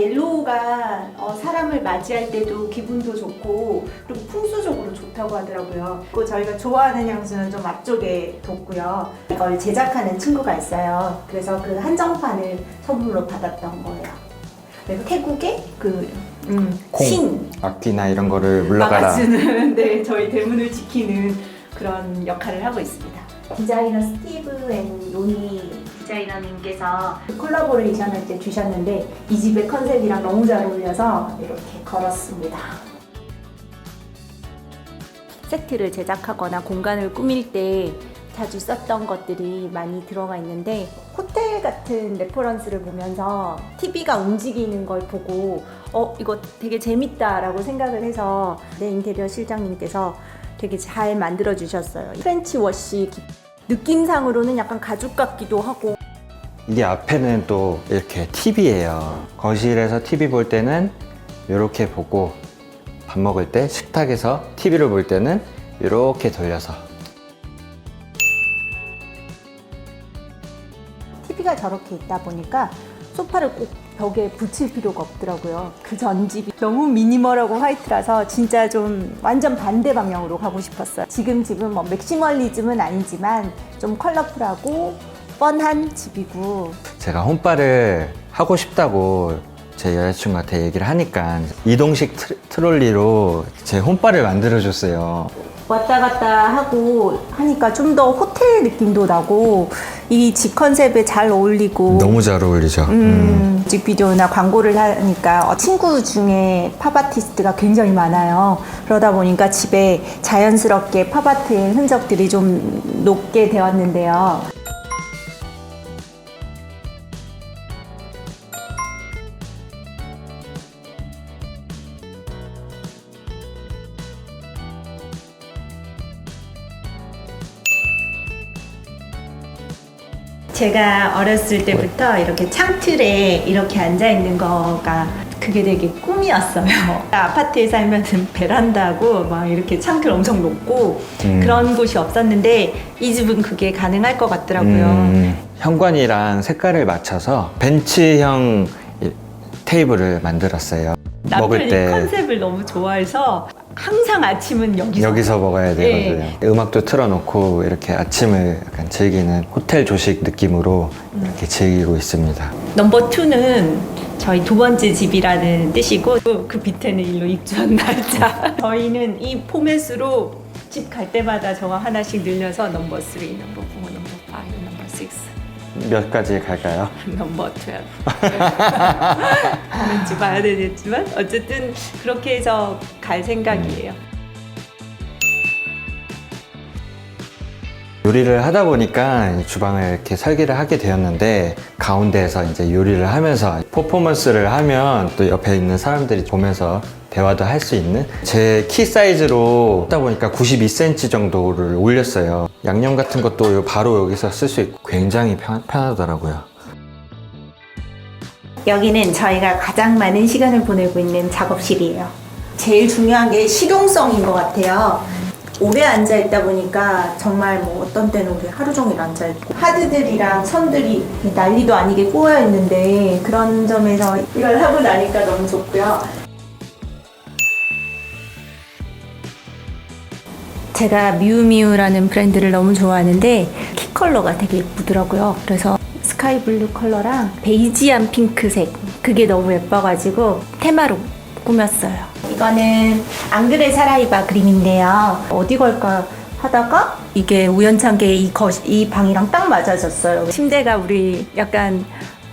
옐로우가 어, 사람을 맞이할 때도 기분도 좋고 그리고 풍수적으로 좋다고 하더라고요. 그리고 저희가 좋아하는 향수는 좀 앞쪽에 뒀고요. 이걸 제작하는 친구가 있어요. 그래서 그 한정판을 선물로 받았던 거예요. 그래서 태국의 그 음, 콩. 신 악기나 이런 거를 물러가라. 막아주는 네 저희 대문을 지키는 그런 역할을 하고 있습니다. 디자이너 스티브 앤 로니 디자이너님께서 콜라보레이션 할때 주셨는데 이 집의 컨셉이랑 너무 잘 어울려서 이렇게 걸었습니다. 세트를 제작하거나 공간을 꾸밀 때 자주 썼던 것들이 많이 들어가 있는데 호텔 같은 레퍼런스를 보면서 TV가 움직이는 걸 보고 어 이거 되게 재밌다라고 생각을 해서 내 인테리어 실장님께서 되게 잘 만들어 주셨어요. 프렌치 워시 기- 느낌상으로는 약간 가죽 같기도 하고 이게 앞에는 또 이렇게 TV예요. 거실에서 TV 볼 때는 이렇게 보고 밥 먹을 때 식탁에서 TV를 볼 때는 이렇게 돌려서 TV가 저렇게 있다 보니까 소파를 꼭 벽에 붙일 필요가 없더라고요. 그 전집이 너무 미니멀하고 화이트라서 진짜 좀 완전 반대 방향으로 가고 싶었어요. 지금 집은 뭐 맥시멀리즘은 아니지만 좀 컬러풀하고 뻔한 집이고 제가 홈바를 하고 싶다고 제 여자친구한테 얘기를 하니까 이동식 트- 트롤리로 제 홈바를 만들어줬어요. 왔다 갔다 하고 하니까 좀 더 호텔 느낌도 나고 이 집 컨셉에 잘 어울리고 너무 잘 어울리죠. 음. 음, 뮤직비디오나 광고를 하니까 어, 친구 중에 팝아티스트가 굉장히 많아요. 그러다 보니까 집에 자연스럽게 팝아트의 흔적들이 좀 녹게 되었는데요. 제가 어렸을 때부터 이렇게 창틀에 이렇게 앉아 있는 거가 그게 되게 꿈이었어요. 아파트에 살면 베란다고 막 이렇게 창틀 엄청 높고 음. 그런 곳이 없었는데 이 집은 그게 가능할 것 같더라고요. 음, 현관이랑 색깔을 맞춰서 벤치형 이- 테이블을 만들었어요. 먹을 남편이 때 컨셉을 너무 좋아해서 항상 아침은 여기서 여기서 먹어야 되거든요. 네. 음악도 틀어놓고 이렇게 아침을 약간 즐기는 호텔 조식 느낌으로 이렇게 즐기고 있습니다. 넘버 투는 저희 두 번째 집이라는 뜻이고 그 밑에는 일로 입주한 날짜. 저희는 이 포맷으로 집 갈 때마다 저거 하나씩 늘려서 넘버 3, 넘버 4, 넘버 5, 넘버 6, 몇 가지 갈까요? 넘버 12. 하는지 봐야 되겠지만 어쨌든 그렇게 해서 갈 생각이에요. 요리를 하다 보니까 주방을 이렇게 설계를 하게 되었는데 가운데에서 이제 요리를 하면서 퍼포먼스를 하면 또 옆에 있는 사람들이 보면서 대화도 할 수 있는 제 키 사이즈로 하다 보니까 92cm 정도를 올렸어요. 양념 같은 것도 요- 바로 여기서 쓸 수 있고 굉장히 편, 편하더라고요. 여기는 저희가 가장 많은 시간을 보내고 있는 작업실이에요. 제일 중요한 게 실용성인 것 같아요. 오래 앉아 있다 보니까 정말 뭐 어떤 때는 우리 하루 종일 앉아 있고 하드들이랑 선들이 난리도 아니게 꼬여 있는데 그런 점에서 이걸 하고 나니까 너무 좋고요. 제가 미우미우라는 브랜드를 너무 좋아하는데 키 컬러가 되게 예쁘더라고요. 그래서 스카이 블루 컬러랑 베이지한 핑크색 그게 너무 예뻐가지고 테마로 꾸몄어요. 이거는 앙드레 사라이바 그림인데요. 어디 걸까 하다가 이게 우연찮게 이, 거, 이 방이랑 딱 맞아졌어요. 침대가 우리 약간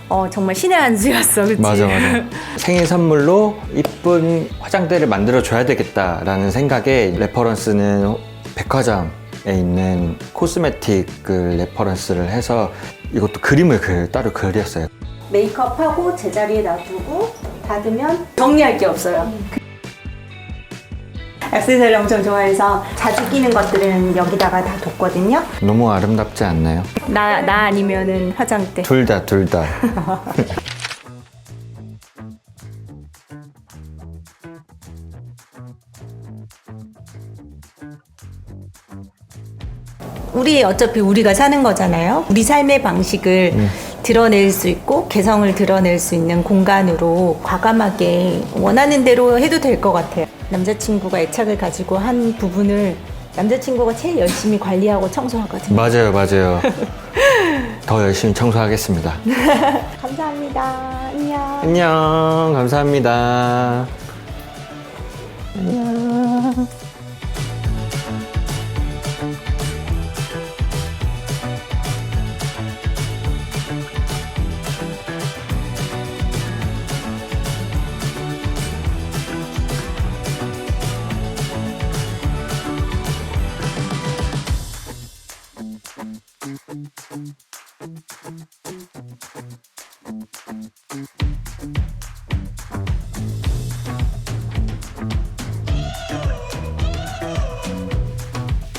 어, 정말 신의 한 수였어, 그치? 맞아 맞아. 생일 선물로 이쁜 화장대를 만들어 줘야 되겠다라는 생각에 레퍼런스는 백화점에 있는 코스메틱 그 레퍼런스를 해서 이것도 그림을 그, 따로 그렸어요. 메이크업하고 제자리에 놔두고 닫으면 정리할 게 없어요. 액세서리 엄청 좋아해서 자주 끼는 것들은 여기다가 다 뒀거든요. 너무 아름답지 않나요? 나, 나 아니면은 화장대. 둘 다 둘 다. 우리 어차피 우리가 사는 거잖아요. 우리 삶의 방식을 드러낼 수 있고 개성을 드러낼 수 있는 공간으로 과감하게 원하는 대로 해도 될 것 같아요. 남자친구가 애착을 가지고 한 부분을 남자친구가 제일 열심히 관리하고 청소하거든요. 맞아요, 맞아요. 더 열심히 청소하겠습니다. 감사합니다. 안녕. 안녕, 감사합니다. 안녕. Thank you.